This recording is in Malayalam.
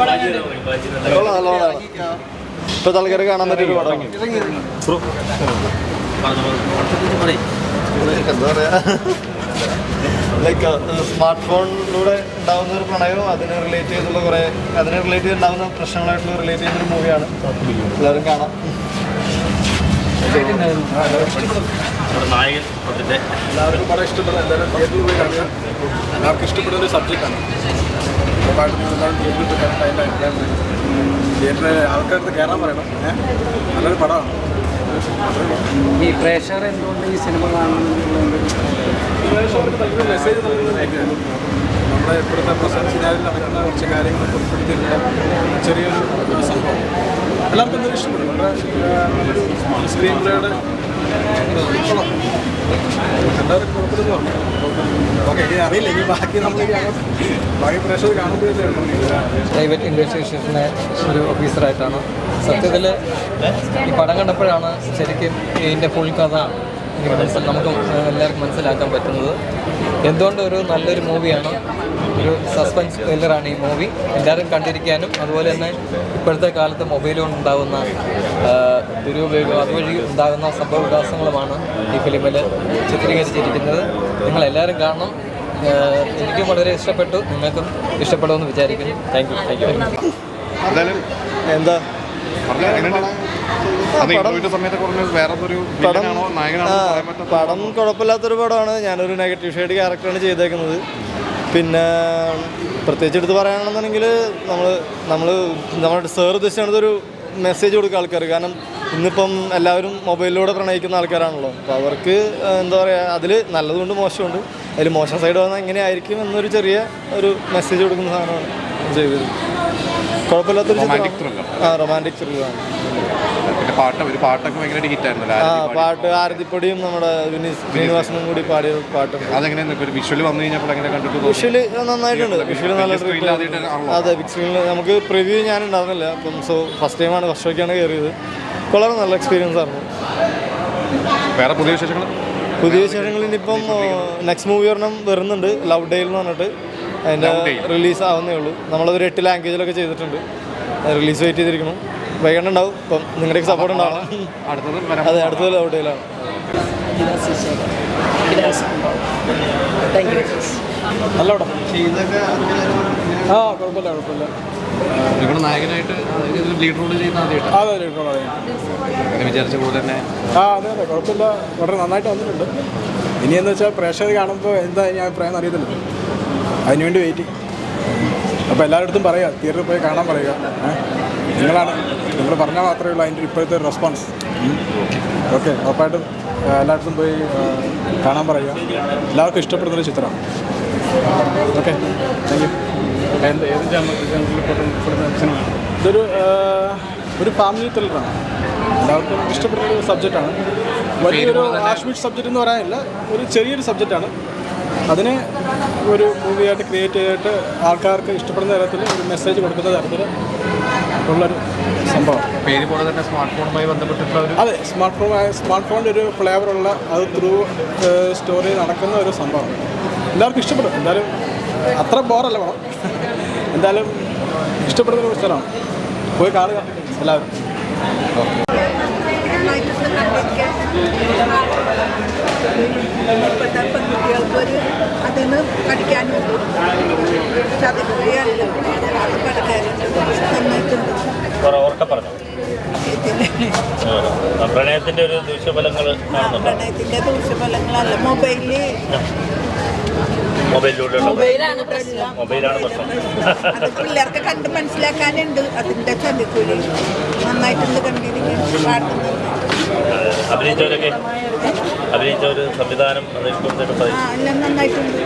കൊള്ളാം, നല്ല പടമാണ് ഇപ്പോഴത്തെ ആൾക്കാർ കാണാൻ പറ്റിയൊരു പടമാണ് എന്താ പറയാ ലൈക്ക് സ്മാർട്ട് ഫോണിലൂടെ ഉണ്ടാകുന്ന ഒരു പ്രണയവും അതിനെ റിലേറ്റ് ചെയ്തുള്ള കുറേ അതിനെ റിലേറ്റ് ചെയ്തുണ്ടാകുന്ന പ്രശ്നങ്ങളായിട്ടുള്ള റിലേറ്റ് ചെയ്യുന്ന ഒരു മൂവിയാണ് എല്ലാവരും കാണാം നായകൻ അതിന്റെ എല്ലാവർക്കും പടം ഇഷ്ടപ്പെടുന്ന എല്ലാവരും തിയേറ്ററിൽ പോയി കാണുക? എല്ലാവർക്കും ഇഷ്ടപ്പെടുന്ന ഒരു സബ്ജക്റ്റാണ് തിയേറ്ററിൽ പോയി അതിന്റെ അഭിപ്രായം തിയേറ്ററിൽ ആൾക്കാർക്ക് കയറാൻ പറയണം. ഏഹ് നല്ലൊരു പടമാണ്. ഈ പ്രേക്ഷകർ എന്തുകൊണ്ട് ഈ സിനിമ കാണുന്നത് മെസ്സേജ് നൽകുന്നതായിരിക്കും നമ്മുടെ ഇപ്പോഴത്തെ പ്രസന്റ് നടക്കുന്ന കുറച്ച് കാര്യങ്ങൾ ഉൾപ്പെടുത്തിയിട്ടുള്ള ചെറിയൊരു സംഭവം. എല്ലാവർക്കും എന്തൊരു ഇഷ്ടപ്പെടും വളരെ ആ, നല്ലൊരു സ്ക്രീൻ പ്ലേയുടെ എല്ലാവരും കുഴപ്പമില്ലെന്ന് ഓക്കെ ഇനി അറിയില്ല. ഇനി ബാക്കി നമ്മൾ ഇനി അങ്ങോട്ട് ബാക്കി പ്രേക്ഷകർ കാണുമ്പോഴേ ഉള്ളൂ പ്രൈവറ്റ് ഇൻവെസ്റ്റിഗേഷനെ ഒരു ഓഫീസറായിട്ടാണ് സത്യത്തിൽ ഈ പടം കണ്ടപ്പോഴാണ് ശരിക്കും ഇതിന്റെ ഫുൾ കഥ എനിക്ക് മനസ്സിൽ നമുക്ക് എല്ലാവർക്കും മനസ്സിലാക്കാൻ പറ്റുന്നത്. എന്തുകൊണ്ട് ഒരു നല്ലൊരു മൂവിയാണ് ഒരു സസ്പെൻസ് ത്രില്ലറാണ് ഈ മൂവി. എല്ലാവരും കണ്ടിരിക്കാനും അതുപോലെ തന്നെ ഇപ്പോഴത്തെ കാലത്ത് മൊബൈൽ കൊണ്ടുണ്ടാകുന്ന ദുരുപയോഗം അതുവഴി ഉണ്ടാകുന്ന സംഭവ വികാസങ്ങളുമാണ് ഈ ഫിലിമിൽ ചിത്രീകരിച്ചിരിക്കുന്നത്. നിങ്ങളെല്ലാവരും കാണണം. ആ, എനിക്കും വളരെ ഇഷ്ടപ്പെട്ടു. നിങ്ങൾക്കും ഇഷ്ടപ്പെടുമെന്ന് വിചാരിക്കുന്നു. താങ്ക് യു താങ്ക് യു എന്താ? പടം കുഴപ്പമില്ലാത്തൊരു പടമാണ്. ഞാനൊരു നെഗറ്റീവ് ഷെയ്ഡ് ക്യാരക്ടറാണ് ചെയ്തേക്കുന്നത്. പിന്നെ പ്രത്യേകിച്ച് എടുത്ത് പറയുകയാണെന്നുണ്ടെങ്കിൽ നമ്മൾ നമ്മൾ നമ്മുടെ സാർ ഉദ്ദേശിച്ചത് ഒരു മെസ്സേജ് കൊടുക്കുക ആൾക്കാർ കാരണം ഇന്നിപ്പം എല്ലാവരും മൊബൈലിലൂടെ പ്രണയിക്കുന്ന ആൾക്കാരാണല്ലോ. അപ്പോൾ അവർക്ക് എന്താ പറയുക അതിൽ നല്ലതുകൊണ്ട് മോശമുണ്ട്. അതിൽ മോശം സൈഡ് വന്നാൽ എങ്ങനെയായിരിക്കും എന്നൊരു ചെറിയ ഒരു മെസ്സേജ് കൊടുക്കുന്ന സാധനമാണ് ചെയ്തത്. കുഴപ്പമില്ലാത്തൊരു. ആ റൊമാന്റിക് ത്രില്ലാണ് പാട്ട് ഒരു പാട്ടൊക്കെ ഭയങ്കര ഹിറ്റായിരുന്നു പാട്ട് ആരതിപ്പൊടിയും നമ്മുടെ ശ്രീനിവാസനും കൂടി പാടിയ പാട്ട്. അതെങ്ങനെ ഒരു വിഷ്വൽ വന്നു കഴിഞ്ഞപ്പോൾ അങ്ങനെ കണ്ടിട്ട്? വിഷ്വൽ നന്നായിട്ടുണ്ട്. വിഷ്വൽ നല്ല. അതെ ബിഗ് സ്ക്രീനിൽ നമുക്ക് പ്രിവ്യൂ ഞാൻ ഉണ്ടായിരുന്നില്ല അപ്പം സോ ഫസ്റ്റ് ടൈമാണ് ഫസ്റ്റ് ഷോയ്ക്കാണ് കയറിയത്. വളരെ നല്ല എക്സ്പീരിയൻസ് ആയിരുന്നു. വേറെ പുതിയ വിശേഷങ്ങൾ? പുതിയ വിശേഷങ്ങൾ ഇനിയിപ്പം നെക്സ്റ്റ് മൂവി ഒരെണ്ണം വരുന്നുണ്ട്. ലവ് ഡേയിൽ എന്ന് പറഞ്ഞിട്ട്. അതിന്റെ റിലീസ് ആവുന്നേ ഉള്ളൂ. നമ്മളതൊരു എട്ട് ലാംഗ്വേജിലൊക്കെ ചെയ്തിട്ടുണ്ട്. റിലീസ് വെയിറ്റ് ചെയ്തിരിക്കണം വൈകണ്ട ഉണ്ടാവും ഇപ്പം നിങ്ങളുടെ സപ്പോർട്ട് ഉണ്ടാവണം. അതെ അടുത്തത് ഔട്ടിലാണ് നല്ല പടം ആ കുഴപ്പമില്ല കുഴപ്പമില്ല. ഇവിടെ നായകനായിട്ട് ലീഡ് റോൾ ചെയ്യുന്ന ആദ്യമായിട്ട്? അതെ അതെ അങ്ങനെ വിചാരിച്ച പോലെ തന്നെ. ആ അതെ അതെ കുഴപ്പമില്ല. വളരെ നന്നായിട്ട് വന്നിട്ടുണ്ട്. ഇനിയെന്ന് വെച്ചാൽ പ്രേക്ഷകർ കാണുമ്പോൾ എന്താ ഇനി അഭിപ്രായം അറിയത്തില്ല. അതിനുവേണ്ടി വെയിറ്റ് അപ്പോൾ എല്ലായിടത്തും പറയുക തിയേറ്ററിൽ പോയി കാണാൻ പറയുക. നിങ്ങളാണ് നിങ്ങൾ പറഞ്ഞാൽ മാത്രമേ ഉള്ളൂ അതിന്റെ ഇപ്പോഴത്തെ ഒരു റെസ്പോൺസ് ഓക്കെ ഉറപ്പായിട്ടും എല്ലായിടത്തും പോയി കാണാൻ പറയുക. എല്ലാവർക്കും ഇഷ്ടപ്പെടുന്നൊരു ചിത്രം. ഓക്കെ താങ്ക് യു ഇതൊരു ഒരു ഫാമിലി ത്രില്ലറാണ് എല്ലാവർക്കും ഇഷ്ടപ്പെടുന്ന ഒരു സബ്ജക്റ്റാണ് വലിയൊരു ആഷ്മിറ്റ് സബ്ജക്റ്റ് എന്ന് പറയാനില്ല ഒരു ചെറിയൊരു സബ്ജക്റ്റാണ് അതിനെ ഒരു മൂവിയായിട്ട് ക്രിയേറ്റ് ചെയ്തിട്ട് ആൾക്കാർക്ക് ഇഷ്ടപ്പെടുന്ന തരത്തിൽ ഒരു മെസ്സേജ് കൊടുക്കുന്ന തരത്തിൽ ഉള്ളൊരു സംഭവം. പേര് പോലെ തന്നെ സ്മാർട്ട് ഫോണുമായി ബന്ധപ്പെട്ടിട്ടുള്ള ഒരു അതെ സ്മാർട്ട് ഫോൺ സ്മാർട്ട് ഫോണിന്റെ ഒരു ഫ്ലേവറുള്ള അത് ത്രൂ സ്റ്റോറി നടക്കുന്ന ഒരു സംഭവം. എല്ലാവർക്കും ഇഷ്ടപ്പെടും. എന്തായാലും അത്ര ബോറല്ല വേണം എന്തായാലും ഇഷ്ടപ്പെടുന്ന ഒരു സ്ഥലമാണ്. പോയി കാണുക എല്ലാവരും. കണ്ടിരിക്കാൻ ഇപ്പോഴത്തെ പെൺകുട്ടികൾക്കൊരു ചതിക്കുകയല്ല പ്രണയത്തിന്റെ ഒരു ദൂഷ്യഫലങ്ങൾ പ്രണയത്തിന്റെ ദൂഷ്യഫലങ്ങളല്ല മൊബൈലിലൂടെ മൊബൈലാണ് പ്രശ്നം. പിള്ളേർക്ക് കണ്ട് മനസ്സിലാക്കാനുണ്ട്. അതിന്റെ ചതിക്കൂലി നന്നായിട്ടുണ്ട് കണ്ടിരിക്കാൻ അഭിനയിച്ചവരൊക്കെ? അഭിനയിച്ച ഒരു സംവിധാനം അതിൽ എല്ലാം നന്നായിട്ടുണ്ട്.